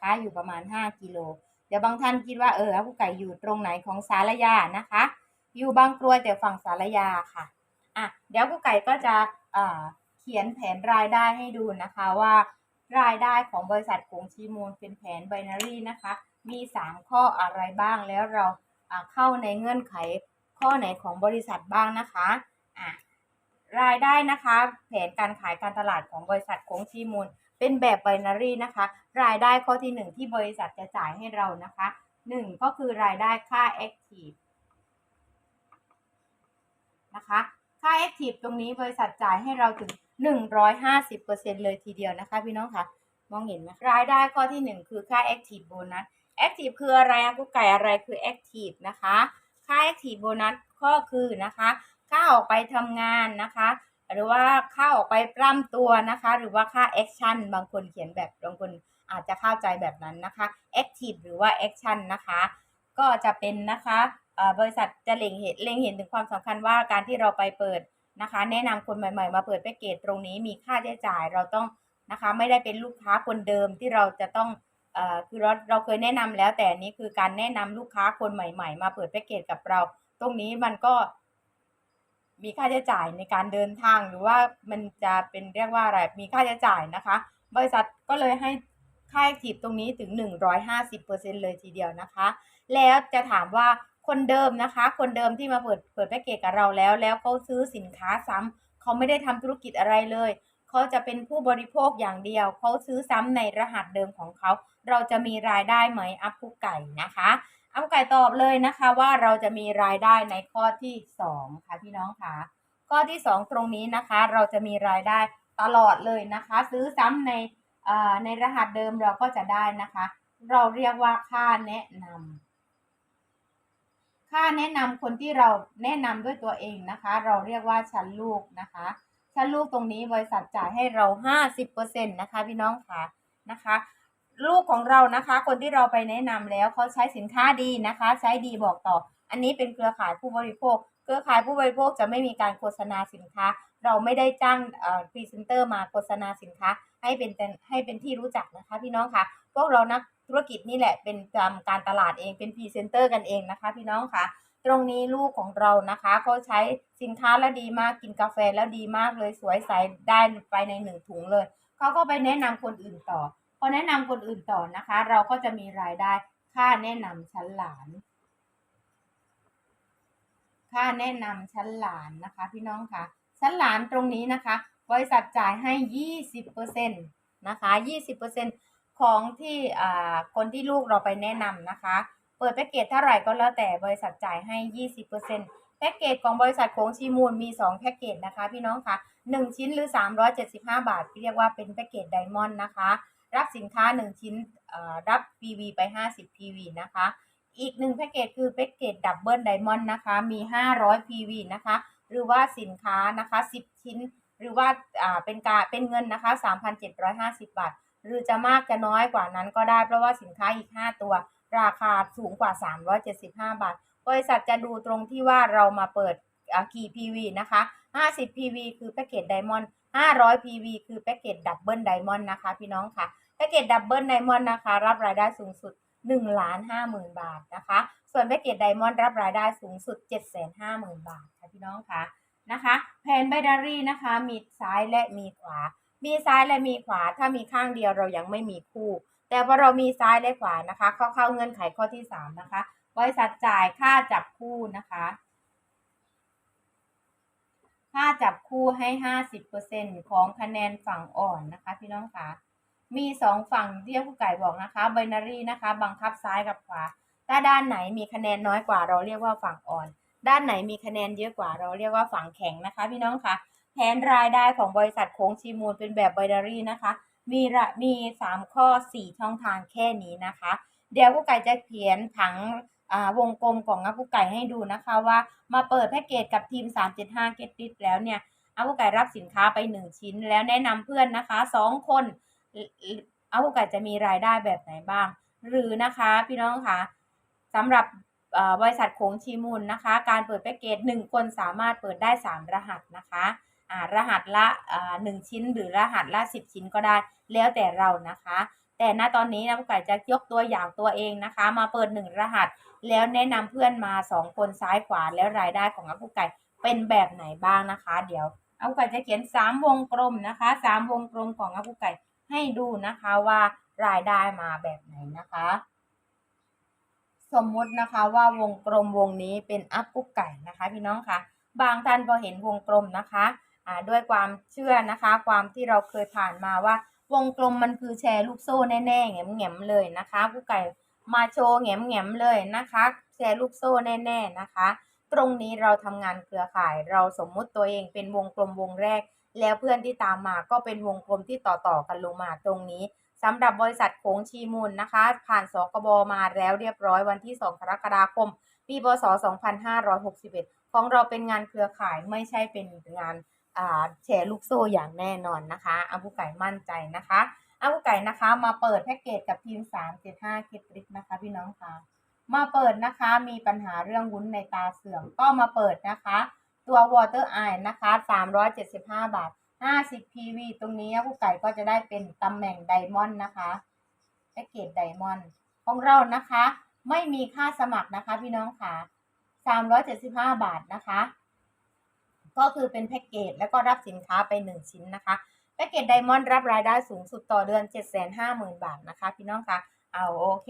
คะอยู่ประมาณ 5 กิโล เดี๋ยวบางท่านคิดว่าเอออากุไก่อยู่ตรงไหนของสารยานะคะ อยู่บางกรวยแต่ฝั่งสารยาค่ะอะเดี๋ยวอากุไก่ก็จะอ่าเขียนแผนรายได้ให้ดูนะคะว่ารายได้ของบริษัทกงชีมูลเป็นแผนไบนารีนะคะ มี 3 ข้ออะไรบ้างแล้วเราอ่าเข้าในเงื่อนไขข้อไหนของบริษัทบ้างนะคะอะรายได้นะคะ แผนการขายการตลาดของบริษัทกงชีมูล เป็นแบบไบนารีนะคะ รายได้ข้อที่หนึ่งที่บริษัทจะจ่ายให้เรานะคะหนึ่งก็คือรายได้ค่า Active นะคะ ค่า Active ตรงนี้บริษัทจ่ายให้เราถึง 150%เลยทีเดียวนะคะพี่น้องคะมองเห็นไหมรายได้ข้อที่หนึ่งคือค่า Active Bonus Active คืออะไรกุ๊กไก่อะไรคือ Active นะคะ ค่า Active Bonus ก็คือนะคะ ค่าออกไปทำงานนะคะ หรือว่าค่าออกไปปล้ำตัวนะคะ หรือว่าค่าแอคชั่นบางคนเขียนแบบบางคนอาจจะเข้าใจแบบนั้นนะคะแอคทีฟหรือว่าแอคชั่นนะคะ ก็จะเป็นนะคะบริษัทจะเล็งเห็นเล็งเห็นถึงความสำคัญว่าการที่เราไปเปิดนะคะ แนะนำคนใหม่ ๆ มาเปิดแพ็กเกจตรงนี้มีค่าใช้จ่ายเราต้องนะคะ ไม่ได้เป็นลูกค้าคนเดิมที่เราจะต้องเอ่อคือเราเราเคยแนะนำแล้วแต่นนี้คือการแนะนำลูกค้าคนใหม่ ๆ มาเปิดแพ็กเกจกับเรา ตรงนี้มันก็ มีค่าใช้จ่ายในการเดินทางหรือว่ามันจะเป็นเรียกว่าอะไรมีค่าใช้จ่ายนะคะ บริษัทก็เลยให้ค่าแอคทีฟตรงนี้ถึง 150%เลยทีเดียวนะคะ แล้วจะถามว่าคนเดิมนะคะ คนเดิมที่มาเปิดเปิดแพ็กเกจกับเราแล้ว แล้วเขาซื้อสินค้าซ้ำเขาไม่ได้ทำธุรกิจอะไรเลยเขาจะเป็นผู้บริโภคอย่างเดียว เขาซื้อซ้ำในรหัสเดิมของเขา เราจะมีรายได้ไหมอัพกุ๊กไก่นะคะ อัพกุ๊กไก่ตอบเลยนะคะว่าเราจะมีรายได้ในข้อที่สองค่ะพี่น้องค่ะข้อที่สองตรงนี้นะคะ เราจะมีรายได้ตลอดเลยนะคะ ซื้อซ้ำในเอ่อในรหัสเดิมเราก็จะได้นะคะ เราเรียกว่าค่าแนะนำค่าแนะนำคนที่เราแนะนำด้วยตัวเองนะคะ เราเรียกว่าชั้นลูกนะคะชั้นลูกตรงนี้บริษัทจ่ายให้เรา 50%นะคะ พี่น้องค่ะนะคะ ลูกของเรานะคะ คนที่เราไปแนะนำแล้วเขาใช้สินค้าดีนะคะ ใช้ดีบอกต่อ อันนี้เป็นเครือข่ายผู้บริโภค เครือข่ายผู้บริโภคจะไม่มีการโฆษณาสินค้า เราไม่ได้จ้างเอ่อพรีเซนเตอร์มาโฆษณาสินค้า ให้เป็นให้เป็นที่รู้จักนะคะ พี่น้องค่ะพวกเรานักธุรกิจนี่แหละเป็นทำการตลาดเองเป็นพรีเซนเตอร์กันเองนะคะ พี่น้องค่ะตรงนี้ลูกของเรานะคะเขาใช้สินค้าแล้วดีมากกินกาแฟแล้วดีมากเลยสวยใสได้ไปในหนึ่งถุงเลยเขาก็ไปแนะนำคนอื่นต่อ พอแนะนำคนอื่นต่อนะคะ เราก็จะมีรายได้ค่าแนะนำชั้นหลาน ค่าแนะนำชั้นหลานนะคะ พี่น้องคะชั้นหลานตรงนี้นะคะ บริษัทจ่ายให้ยี่สิบเปอร์เซ็นต์นะคะยี่สิบเปอร์เซ็นต์ของที่คนที่ลูกเราไปแนะนำนะคะ เปิดแพ็กเกจเท่าไหร่ก็แล้วแต่บริษัทจ่ายให้ยี่สิบเปอร์เซ็นต์แพ็กเกจของบริษัทโค้งชีมูลมีสองแพ็กเกจนะคะ พี่น้องคะหนึ่งชิ้นหรือสามร้อยเจ็ดสิบห้าบาท เรียกว่าเป็นแพ็กเกจไดมอนด์นะคะ รับสินค้าหนึ่งชิ้นรับ PV ไปห้าสิบ PV นะคะ อีกหนึ่งแพ็กเกจคือแพ็กเกจดับเบิลไดมอนด์นะคะ มี 500 PV นะคะ หรือว่าสินค้านะคะ 10 ชิ้น หรือว่าเป็นการเป็นเงินนะคะ 3,750 บาท หรือจะมากจะน้อยกว่านั้นก็ได้ เพราะว่าสินค้าอีก 5 ตัว ราคาสูงกว่า 375 บาท บริษัทจะดูตรงที่ว่าเรามาเปิดกี่ PV นะคะ 50 PV คือแพ็กเกจไดมอนด์ 500 PV คือแพ็กเกจดับเบิลไดมอนด์นะคะ พี่น้องค่ะ แพ็กเกจดับเบิลไดมอนด์นะคะ รับรายได้สูงสุด1ล้าน5หมื่นบาทนะคะ ส่วนแพ็กเกจไดมอนด์รับรายได้สูงสุด 7 5 0 0 0 0 บาทค่ะพี่น้องค่ะนะคะแผนไบนารี่นะคะมีซ้ายและมีขวา มีซ้ายและมีขวา ถ้ามีข้างเดียวเรายังไม่มีคู่ แต่พอเรามีซ้ายและขวานะคะ เข้าเข้าเงื่อนไขข้อที่ 3 นะคะ บริษัทจ่ายค่าจับคู่นะคะ ค่าจับคู่ให้ 50%ของคะแนนฝั่งอ่อนนะคะ พี่น้องคะมีสองฝั่งที่ผู้ไก่บอกนะคะไบนารีนะคะ บังคับซ้ายกับขวา ถ้าด้านไหนมีคะแนนน้อยกว่าเราเรียกว่าฝั่งอ่อน ด้านไหนมีคะแนนเยอะกว่าเราเรียกว่าฝั่งแข็งนะคะ พี่น้องคะแผนรายได้ของบริษัทโค้งชีมูลเป็นแบบไบนารีนะคะ มีระมีสามข้อสี่ช่องทางแค่นี้นะคะ เดี๋ยวผู้ไก่จะเขียนผัง วงกลมของอาผู้ไก่ให้ดูนะคะว่ามาเปิดแพ็กเกจกับทีม 375 Get It แล้วเนี่ยอาผู้ไก่รับสินค้าไป 1 ชิ้นแล้วแนะนำเพื่อนนะคะ 2 คนอาผู้ไก่จะมีรายได้แบบไหนบ้าง หรือนะคะพี่น้องคะสำหรับบริษัทโขงชีมูลนะคะ การเปิดแพ็กเกจ 1 คนสามารถเปิดได้ 3 รหัสนะคะรหัสละอ่า1ชิ้นหรือรหัสละ 10 ชิ้นก็ได้ แล้วแต่เรานะคะ แต่ณตอนนี้นะผู้ไก่จะยกตัวอย่างตัวเองนะคะ มาเปิดหนึ่งรหัส แล้วแนะนำเพื่อนมาสองคนซ้ายขวาแล้วรายได้ของอากุไก่เป็นแบบไหนบ้างนะคะ เดี๋ยวอากุไก่จะเขียนสามวงกลมนะคะสามวงกลมของอากุไก่ให้ดูนะคะว่ารายได้มาแบบไหนนะคะ สมมุตินะคะว่าวงกลมวงนี้เป็นอัพกุ๊กไก่นะคะ พี่น้องคะบางท่านพอเห็นวงกลมนะคะด้วยความเชื่อนะคะ ความที่เราเคยผ่านมาว่า วงกลมมันคือแชร์ลูกโซ่แน่ๆแง่มๆเลยนะคะกุ๊กไก่มาโชว์แง่มๆเลยนะคะ แชร์ลูกโซ่แน่ๆนะคะ ตรงนี้เราทำงานเครือข่าย เราสมมุติตัวเองเป็นวงกลมวงแรก แล้วเพื่อนที่ตามมาก็เป็นวงกลมที่ต่อๆกันลงมาตรงนี้สำหรับบริษัทโขงชีมูลนะคะ ผ่านสกบมาแล้วเรียบร้อยวันที่ 2 กรกฎาคม ปีพศ 2561 ของเราเป็นงานเครือข่ายไม่ใช่เป็นงาน แชร์ลูกโซ่อย่างแน่นอนนะคะอาบุไก่มั่นใจนะคะอาบุไก่นะคะ มาเปิดแพ็กเกจกับทีม 375คิดริกนะคะพี่น้องคะมาเปิดนะคะมีปัญหาเรื่องวุ้นในตาเสื่อมก็มาเปิดนะคะ ตัว Water Eye นะคะ 375 บาท 50 PV ตรงนี้ผู้ไก่ก็จะได้เป็นตำแหน่งไดมอนด์นะคะแพ็กเกจไดมอนด์ของเรานะคะ ไม่มีค่าสมัครนะคะพี่น้องค่ะ 375 บาทนะคะ ก็คือเป็นแพ็กเกจแล้วก็รับสินค้าไป 1 ชิ้นนะคะ แพ็กเกจไดมอนด์รับรายได้สูงสุดต่อเดือน 750,000 บาทนะคะ พี่น้องคะเอาโอเค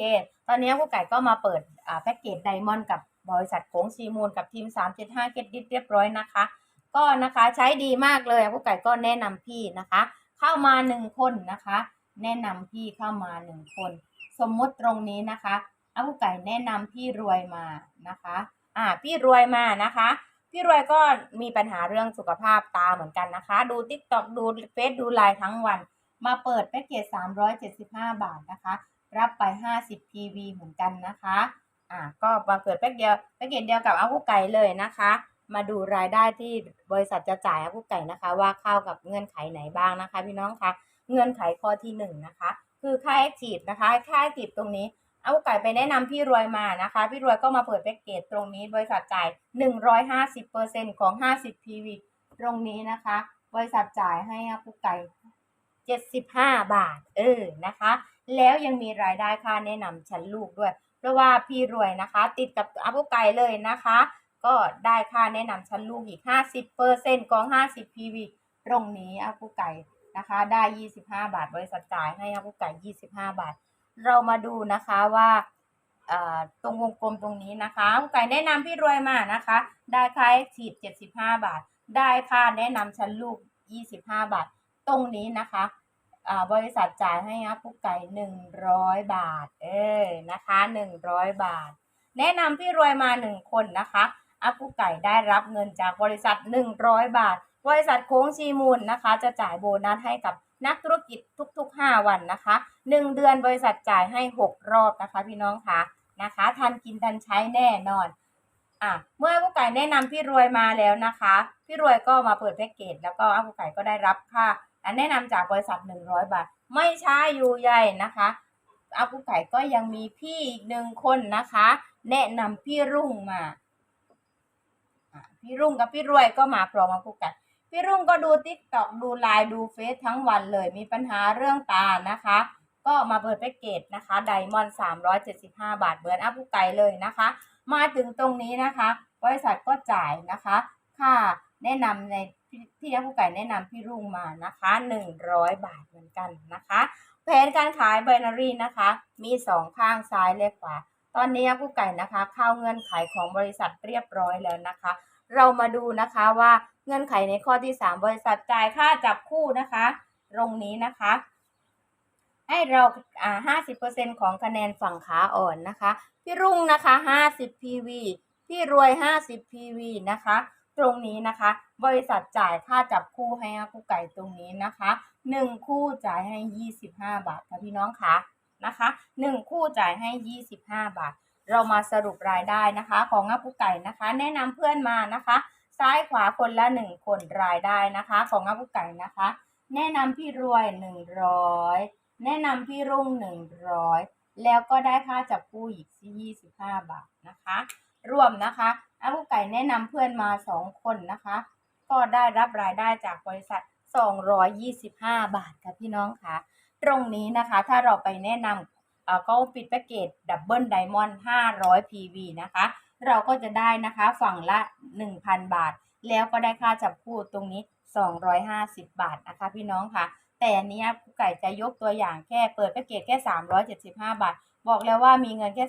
ตอนนี้ผู้ไก่ก็มาเปิดอ่าแพ็กเกจไดมอนด์กับบริษัทโขงชีมูลกับทีม 375 เก็ตดิเรียบร้อยนะคะ ก็นะคะใช้ดีมากเลยผู้ไก่ก็แนะนำพี่นะคะ เข้ามาหนึ่งคนนะคะ แนะนำพี่เข้ามาหนึ่งคน สมมุติตรงนี้นะคะอาผู้ไก่แนะนำพี่รวยมานะคะ อ่าพี่รวยมานะคะ พี่รวยก็มีปัญหาเรื่องสุขภาพตาเหมือนกันนะคะ ดู t ิ k t o k ดูเฟซดูไลน์ทั้งวัน มาเปิดแพ็กเกจ 375 บาทนะคะ รับไป 50 PV เหมือนกันนะคะอ่าก็มาเปิดแพ็กเดียวแพ็กเกจเดียวกับอาผู้ไก่เลยนะคะ มาดูรายได้ที่บริษัทจะจ่ายอาผู้ไก่นะคะ ว่าเข้ากับเงื่อนไขไหนบ้างนะคะ พี่น้องคะเงื่อนไขข้อที่หนึ่งนะคะคือค่าแอคทีฟนะคะ ค่าแอคทีฟตรงนี้ อาไก่ไปแนะนำพี่รวยมานะคะ พี่รวยก็มาเปิดแพ็กเกจตรงนี้บริษัทจ่าย 150%ของ 50 PV ตรงนี้นะคะ บริษัทจ่ายให้อาผู้ไก่ 75 บาท เออนะคะ แล้วยังมีรายได้ค่าแนะนำชั้นลูกด้วย เพราะว่าพี่รวยนะคะ ติดกับอาผู้ไก่เลยนะคะ ก็ได้ค่าแนะนำชั้นลูกอีก 50%ของ 50 PV ตรงนี้อาผู้ไก่นะคะ ได้ 25 บาท บริษัทจ่ายให้อาผู้ไก่ 25 บาท เรามาดูนะคะว่าตรงวงกลมตรงนี้นะคะไก่แนะนำพี่รวยมานะคะ ได้ค่าแอคทีฟ75 บาท ได้ค่าแนะนำชั้นลูก 25 บาท ตรงนี้นะคะบริษัทจ่ายให้อาผู้ไก่ 100 บาท เออนะคะ 100 บาท แนะนำพี่รวยมาหนึ่งคนนะคะอากุไก่ได้รับเงินจากบริษัท 100 บาท บริษัทโค้งชีมูลนะคะ จะจ่ายโบนัสให้กับ นักธุรกิจทุกๆ 5 วันนะคะ 1 เดือนบริษัทจ่ายให้ 6 รอบนะคะพี่น้องคะนะคะทันกินทันใช้แน่นอนอะเมื่ออากุไก่แนะนำพี่รวยมาแล้วนะคะ พี่รวยก็มาเปิดแพ็กเกจแล้วก็อากุไก่ก็ได้รับค่าแนะนำจากบริษัท 100 บาท ไม่ใช่อยู่ใหญ่นะคะอากุไก่ก็ยังมีพี่อีกหนึ่งคนนะคะ แนะนำพี่รุ่งมาพี่รุ่งกับพี่รวยก็มาพร้อมมาพูดกัน พี่รุ่งก็ดูติ๊กต็อกดูไลน์ดูเฟซทั้งวันเลย มีปัญหาเรื่องตานะคะ ก็มาเปิดแพ็กเกจนะคะไดมอนด์375 บาทเหมือนอัพผู้ไกเลยนะคะ มาถึงตรงนี้นะคะ บริษัทก็จ่ายนะคะค่าแนะนำในที่อัพผู้ไก่แนะนำพี่รุ่งมานะคะ 100 บาทเหมือนกันนะคะ แผนการขายไบนารีนะคะ มีสองข้างซ้ายและขวา ตอนนี้อัพผู้ไก่นะคะ เข้าเงื่อนไขของบริษัทเรียบร้อยแล้วนะคะ เรามาดูนะคะว่า งื่อนไขในข้อที่ 3 บริษัทจ่ายค่าจับคู่นะคะ ตรงนี้นะคะ ให้เราอ่า50%ของคะแนนฝั่งขาอ่อนนะคะ พี่รุ่งนะคะ 50 PV พี่รวย 50 PV นะคะ ตรงนี้นะคะ บริษัทจ่ายค่าจับคู่ให้อากุไก่ตรงนี้นะคะ 1 คู่จ่ายให้ 25 บาทค่ะพี่น้องคะนะคะ 1 คู่จ่ายให้ 25 บาท เรามาสรุปรายได้นะคะ ของอากุไก่นะคะ แนะนำเพื่อนมานะคะ ซ้ายขวาคนละ1คนรายได้นะคะ ของอากุไก่นะคะ แนะนำพี่รวย100แนะนำพี่รุ่ง100แล้วก็ได้ค่าจับคู่อีกที่25บห้าบาทนะคะรวมนะคะอากุไก่แนะนำเพื่อนมา2คนนะคะ ก็ได้รับรายได้จากบริษัท 225 บาทค่ะพี่น้องค่ะ ตรงนี้นะคะถ้าเราไปแนะนำเอ่อก็ปิดแพ็กเกจดับเบิลไดมอนด์500 PV นะคะ เราก็จะได้นะคะฝั่งละ 1,000 บาท แล้วก็ได้ค่าจับคู่ตรงนี้ 250 บาทนะคะ พี่น้องค่ะ แต่อันเนี้ยครูไก่จะยกตัวอย่างแค่เปิดแพ็กเกจแค่ 375 บาท บอกแล้วว่ามีเงินแค่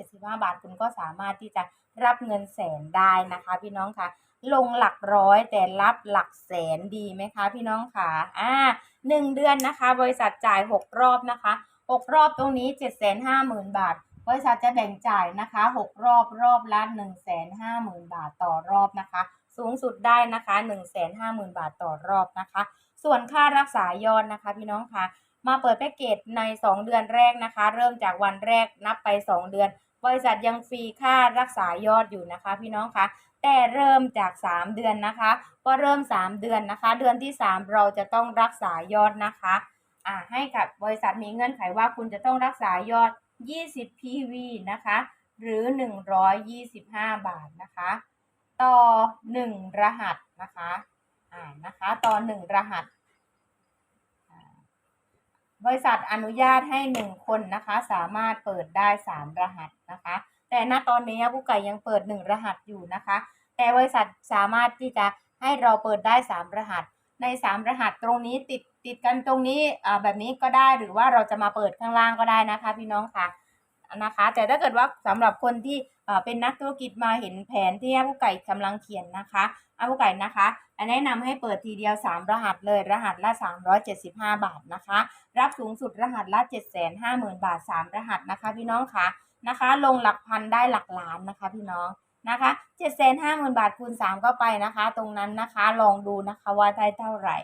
375 บาท คุณก็สามารถที่จะรับเงินแสนได้นะคะ พี่น้องค่ะลงหลักร้อยแต่รับหลักแสนดีไหมคะ พี่น้องค่ะอ่าหนึ่งเดือนนะคะ บริษัทจ่าย 6 รอบนะคะ 6 รอบตรงนี้ 750,000 บาท บริษัทจะแบ่งจ่ายนะคะ 6 รอบรอบละ150,000 บาทต่อรอบนะคะ สูงสุดได้นะคะ 150,000 บาทต่อรอบนะคะ ส่วนค่ารักษายอดนะคะพี่น้องคะมาเปิดแพ็กเกจใน 2 เดือนแรกนะคะ เริ่มจากวันแรกนับไป 2 เดือน บริษัทยังฟรีค่ารักษายอดอยู่นะคะ พี่น้องคะแต่เริ่มจาก 3 เดือนนะคะก็เริ่ม 3 เดือนนะคะ เดือนที่ 3 เราจะต้องรักษายอดนะคะอ่าให้กับบริษัทมีเงื่อนไขว่าคุณจะต้องรักษายอด 20 PV นะคะ หรือ 125 บาทนะคะ ต่อ 1 รหัสนะคะอ่านะคะต่อ 1 รหัส บริษัทอนุญาตให้ 1 คนนะคะ สามารถเปิดได้ 3 รหัสนะคะ แต่ณตอนนี้ผู้ไก่ยังเปิด 1 รหัสอยู่นะคะ แต่บริษัทสามารถที่จะให้เราเปิดได้ 3 รหัส ใน 3 รหัสตรงนี้ติดติดกันตรงนี้แบบนี้ก็ได้หรือว่าเราจะมาเปิดข้างล่างก็ได้นะคะ พี่น้องค่ะนะคะ แต่ถ้าเกิดว่าสำหรับคนที่เป็นนักธุรกิจมาเห็นแผนที่อาผู้ไก่กำลังเขียนนะคะอาผู้ไก่นะคะแนะนำให้เปิดทีเดียว 3 รหัสเลยรหัสละ 375 บาทนะคะ รับสูงสุดรหัสละ 750,000 บาท 3 รหัสนะคะ พี่น้องค่ะนะคะ ลงหลักพันได้หลักล้านนะคะ พี่น้อง นะคะ750,000บาทคูณ3เข้าไปนะคะ ตรงนั้นนะคะลองดูนะคะว่าได้เท่าไหร่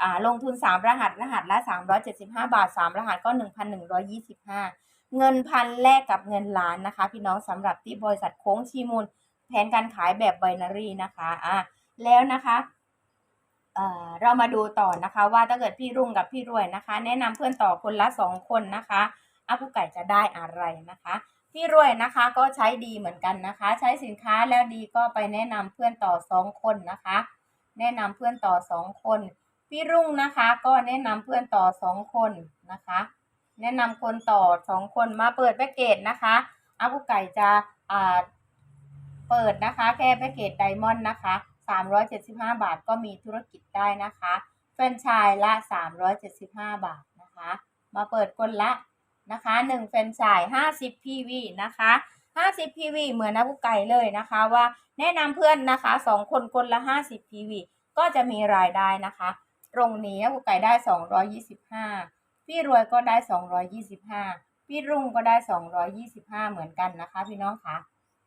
อ่าลงทุน 3 รหัสรหัสละ375 บาท 3 รหัสก็ 1,125 เงินพันแลกกับเงินล้านนะคะ พี่น้องสำหรับที่บริษัทโค้งชีมูล แผนการขายแบบไบนารีนะคะอ่าแล้วนะคะเอ่อเรามาดูต่อนะคะว่าถ้าเกิดพี่รุ่งกับพี่รวยนะคะ แนะนำเพื่อนต่อคนละ 2 คนนะคะอาผู้ไก่จะได้อะไรนะคะ พี่รวยนะคะก็ใช้ดีเหมือนกันนะคะ ใช้สินค้าแล้วดีก็ไปแนะนำเพื่อนต่อ2คนนะคะแนะนำเพื่อนต่อ2คนพี่รุ่งนะคะก็แนะนำเพื่อนต่อสองคนนะคะ แนะนำคนต่อสองคนมาเปิดแพ็กเกจนะคะอากุไก่จะอ่าเปิดนะคะ แค่แพ็กเกจไดมอนด์นะคะ375 บาทก็มีธุรกิจได้นะคะแฟรนไชส์ละ 375 บาทนะคะ มาเปิดคนละ นะคะ1แฟนไชส์50 PV นะคะ 50 PV เหมือนอากุไก่เลยนะคะว่าแนะนำเพื่อนนะคะสองคนคนละ 50 PV ก็จะมีรายได้นะคะ ตรงนี้กูไก่ได้ 225 พี่รวยก็ได้ 225 พี่รุ่งก็ได้ 225 เหมือนกันนะคะ พี่น้องคะ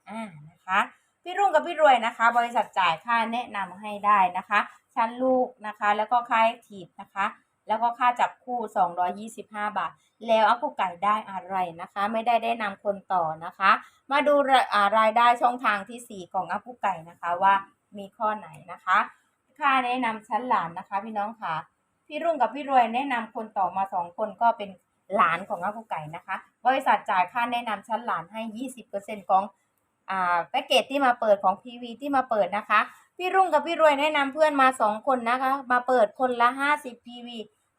อ่านะคะพี่รุ่งกับพี่รวยนะคะ บริษัทจ่ายค่าแนะนำให้ได้นะคะ ชั้นลูกนะคะ แล้วก็ค่าแอคทีฟนะคะ แล้วก็ค่าจับคู่ 225 บาท แล้วอากูไก่ได้อะไรนะคะ ไม่ได้ได้นำคนต่อนะคะ มาดูรายได้ช่องทางที่ 4 ของอากูไก่นะคะว่ามีข้อไหนนะคะ ค่าแนะนำชั้นหลานนะคะ พี่น้องค่ะ พี่รุ่งกับพี่รวยแนะนำคนต่อมาสองคนก็เป็นหลานของอากูไก่นะคะ บริษัทจ่ายค่าแนะนำชั้นหลานให้ 20%ของอ่าแพ็กเกจที่มาเปิดของ PV ที่มาเปิดนะคะ พี่รุ่งกับพี่รวยแนะนำเพื่อนมาสองคนนะคะ มาเปิดคนละ 50 PV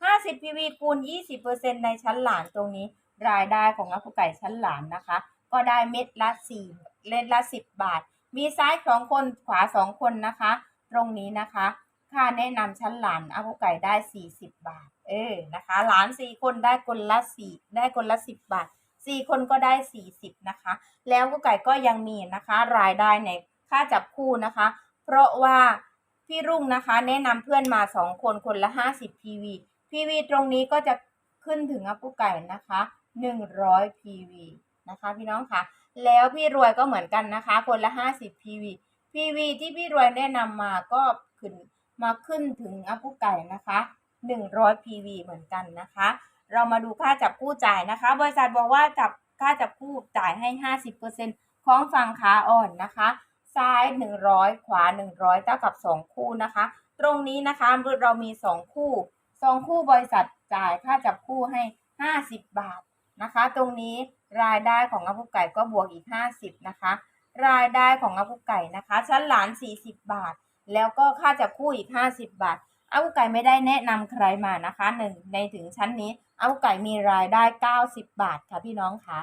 50 PV คูณ 20%ในชั้นหลานตรงนี้ รายได้ของอากูไก่ชั้นหลานนะคะ ก็ได้เม็ดละ4เล่นละ 10 บาท มีซ้ายสองคนขวาสองคนนะคะ ตรงนี้นะคะ ค่าแนะนำชั้นหลานอากุไก่ได้ 40 บาท เออนะคะ หลาน 4 คนได้คนละ 4 ได้คนละ 10 บาท 4 คนก็ได้ 40 นะคะ แล้วกุไก่ก็ยังมีนะคะ รายได้ในค่าจับคู่นะคะ เพราะว่าพี่รุ่งนะคะ แนะนำเพื่อนมา 2 คนคนละ 50 PV PV ตรงนี้ก็จะขึ้นถึงอากุไก่นะคะ100 PV นะคะพี่น้องคะแล้วพี่รวยก็เหมือนกันนะคะ คนละ 50 PV PV ที่พี่รวยแนะนำมาก็ขึ้นมาขึ้นถึงอัปปุไก่นะคะ100 PV เหมือนกันนะคะ เรามาดูค่าจับคู่จ่ายนะคะ บริษัทบอกว่าจับค่าจับคู่จ่ายให้ 50%ของฝั่งขาอ่อนนะคะ ซ้าย 100 ขวา 100เท่ากับ 2 คู่นะคะ ตรงนี้นะคะเรามี 2 คู่ 2คู่บริษัทจ่ายค่าจับคู่ให้ 50 บาทนะคะ ตรงนี้รายได้ของอัปปุไก่ก็บวกอีก 50 นะคะ รายได้ของอากุไก่นะคะชั้นหลาน 40 บาท แล้วก็ค่าจับคู่อีก 50 บาทอากุไก่ไม่ได้แนะนำใครมานะคะหนึ่งในถึงชั้นนี้เอาไก่มีรายได้ 90 บาทค่ะพี่น้องคะ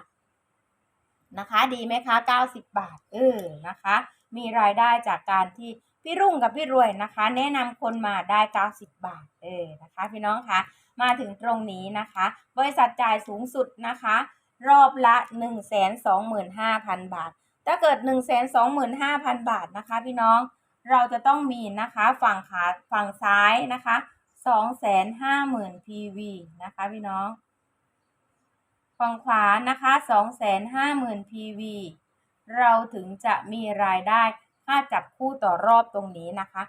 นะคะ ดีไหมคะ 90 บาทเออนะคะ มีรายได้จากการที่ พี่รุ่งกับพี่รวยนะคะ แนะนำคนมาได้ 90 บาทเออนะคะ พี่น้องคะมาถึงตรงนี้นะคะ บริษัทจ่ายสูงสุดนะคะ รอบละ 125,000 บาท ถ้าเกิด 125,000 บาทนะคะ พี่น้องเราจะต้องมีนะคะฝั่งขาฝั่งซ้ายนะคะ250,000 PV นะคะพี่น้องฝั่งขวานะคะ250,000 PV เราถึงจะมีรายได้ ค่าจับคู่ต่อรอบตรงนี้นะคะ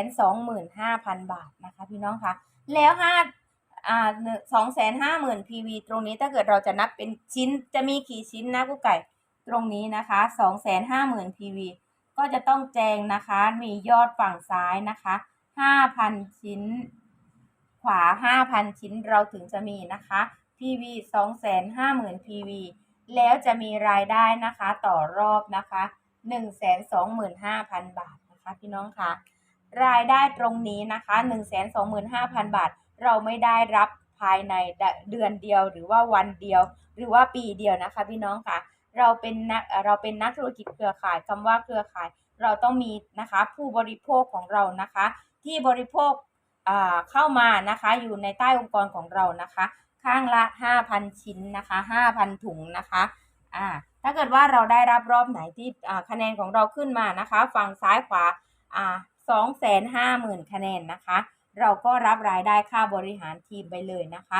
125,000 บาทนะคะพี่น้องคะแล้วห้าอ่าสองแสนห้าหมื่น PV ตรงนี้ถ้าเกิดเราจะนับเป็นชิ้นจะมีกี่ชิ้นนะกุ๊กไก่ตรงนี้นะคะสองแสนห้าหมื่น PV ก็จะต้องแจงนะคะ มียอดฝั่งซ้ายนะคะห้าพันชิ้น ขวาห้าพันชิ้นเราถึงจะมีนะคะ PV สองแสนห้าหมื่น PV แล้วจะมีรายได้นะคะต่อรอบนะคะ หนึ่งแสนสองหมื่นห้าพันบาทนะคะพี่น้องคะรายได้ตรงนี้นะคะหนึ่งแสนสองหมื่นห้าพันบาท เราไม่ได้รับภายในเดือนเดียวหรือว่าวันเดียว หรือว่าปีเดียวนะคะพี่น้องคะเราเป็นนักเราเป็นนักธุรกิจเครือข่ายคำว่าเครือข่าย เราต้องมีนะคะผู้บริโภคของเรานะคะ ที่บริโภคเข้ามานะคะอยู่ในใต้องค์กรของเรานะคะ ข้างละ 5,000 ชิ้นนะคะ 5,000 ถุงนะคะอ่า ถ้าเกิดว่าเราได้รับรอบไหนที่คะแนนของเราขึ้นมานะคะ ฝั่งซ้ายขวาอ่า250,000คะแนนนะคะ เราก็รับรายได้ค่าบริหารทีมไปเลยนะคะ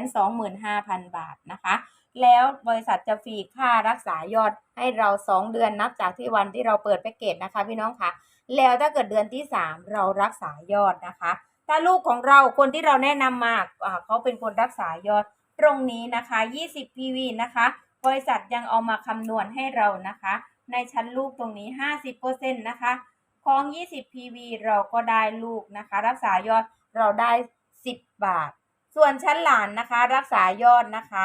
125,000 บาทนะคะ แล้วบริษัทจะฟรีค่ารักษายอดให้เรา 2 เดือนนับจากที่วันที่เราเปิดแพ็กเกจนะคะพี่น้องคะแล้วถ้าเกิดเดือนที่ 3 เรารักษายอดนะคะ ถ้าลูกของเราคนที่เราแนะนำมาเขาเป็นคนรักษายอดตรงนี้นะคะ 20 PV นะคะ บริษัทยังเอามาคำนวณให้เรานะคะ ในชั้นลูกตรงนี้ 50%นะคะของ 20 PV เราก็ได้ลูกนะคะ รักษายอดเราได้ 10 บาท ส่วนชั้นหลานนะคะ รักษายอดนะคะ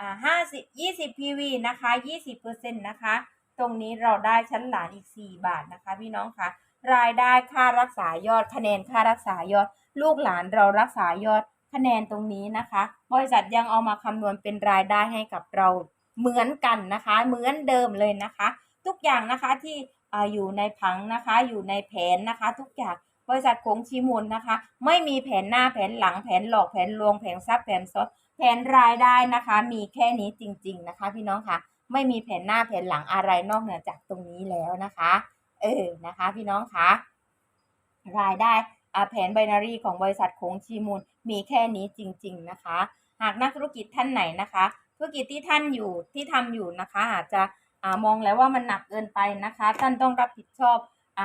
อ่า50 20 PV นะคะ20%นะคะ ตรงนี้เราได้ชั้นหลานอีก4บาทนะคะ พี่น้องคะรายได้ค่ารักษายอด คะแนนค่ารักษายอด ลูกหลานเรารักษายอด คะแนนตรงนี้นะคะ บริษัทยังเอามาคำนวณเป็นรายได้ให้กับเรา เหมือนกันนะคะ เหมือนเดิมเลยนะคะ ทุกอย่างนะคะที่อยู่ในผังนะคะ อยู่ในแผนนะคะ ทุกอย่างบริษัทโขงชีมูลนะคะ ไม่มีแผนหน้าแผนหลังแผนหลอกแผนลวงแผนซับแผนซดแผนรายได้นะคะ มีแค่นี้จริง ๆนะคะ พี่น้องค่ะไม่มีแผนหน้าแผนหลังอะไรนอกเหนือจากตรงนี้แล้วนะคะ เออนะคะ พี่น้องคะรายได้แผนไบนารีของบริษัทโขงชีมูลมีแค่นี้จริง ๆนะคะ หากนักธุรกิจท่านไหนนะคะ ธุรกิจที่ท่านอยู่ที่ทำอยู่นะคะ อาจจะมองแล้วว่ามันหนักเกินไปนะคะ ท่านต้องรับผิดชอบอ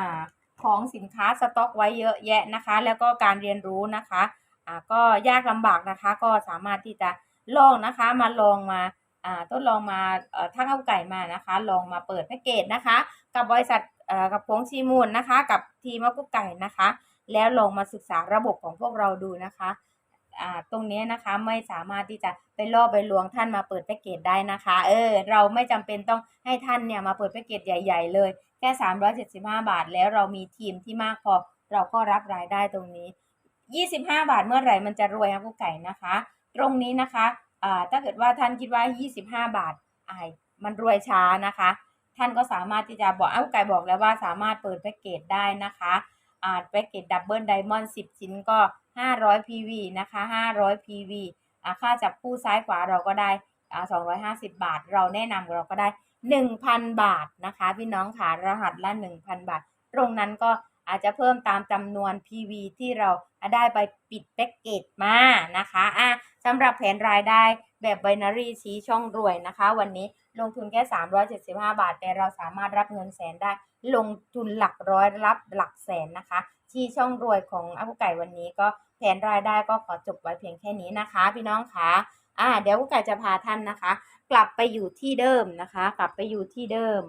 ของสินค้าสต็อกไว้เยอะแยะนะคะ แล้วก็การเรียนรู้นะคะะก็ยากลำบากนะคะ ก็สามารถที่จะลองนะคะมาลองมาทดลองมาทั้งเอาไก่มานะคะ ลองมาเปิดแพ็กเกจนะคะ กับบริษัทกับพงชีมูลนะคะ กับทีมกุ๊กไก่นะคะ แล้วลองมาศึกษาระบบของพวกเราดูนะคะ ตรงนี้นะคะไม่สามารถที่จะไปล่อไปลวงท่านมาเปิดแพ็กเกจได้นะคะ เออ เราไม่จำเป็นต้องให้ท่านเนี่ยมาเปิดแพ็กเกจใหญ่ ๆ เลยแค่ 375 บาท แล้วเรามีทีมที่มากพอ เราก็รับรายได้ตรงนี้ 25 บาทเมื่อไหร่มันจะรวยครับผู้ไก่นะคะ ตรงนี้นะคะอ่าถ้าเกิดว่าท่านคิดว่า 25 บาทไอ้มันรวยช้านะคะ ท่านก็สามารถที่จะบอกอ้าวไก่บอกแล้วว่าสามารถเปิดแพ็กเกจได้นะคะ อ่าแพ็กเกจดับเบิลไดมอนด์10 ชิ้นก็ 500 PV นะคะ 500 PV อ่าค่าจับคู่ซ้ายขวาเราก็ได้อ่า250 บาท เราแนะนำเราก็ได้ 1,000 บาทนะคะ พี่น้องค่ะรหัสละ 1,000 บาท ตรงนั้นก็อาจจะเพิ่มตามจำนวน PV ที่เราได้ไปปิดแพ็กเกจมานะคะอะสำหรับแผนรายได้แบบไบนารีชี้ช่องรวยนะคะ วันนี้ลงทุนแค่ 375 บาท แต่เราสามารถรับเงินแสนได้ ลงทุนหลักร้อยรับหลักแสนนะคะ ที่ช่องรวยของอากุไก่วันนี้ก็แผนรายได้ก็ขอจบไว้เพียงแค่นี้นะคะ พี่น้องคะอ่าเดี๋ยวกุไก่จะพาท่านนะคะ กลับไปอยู่ที่เดิมนะคะ กลับไปอยู่ที่เดิม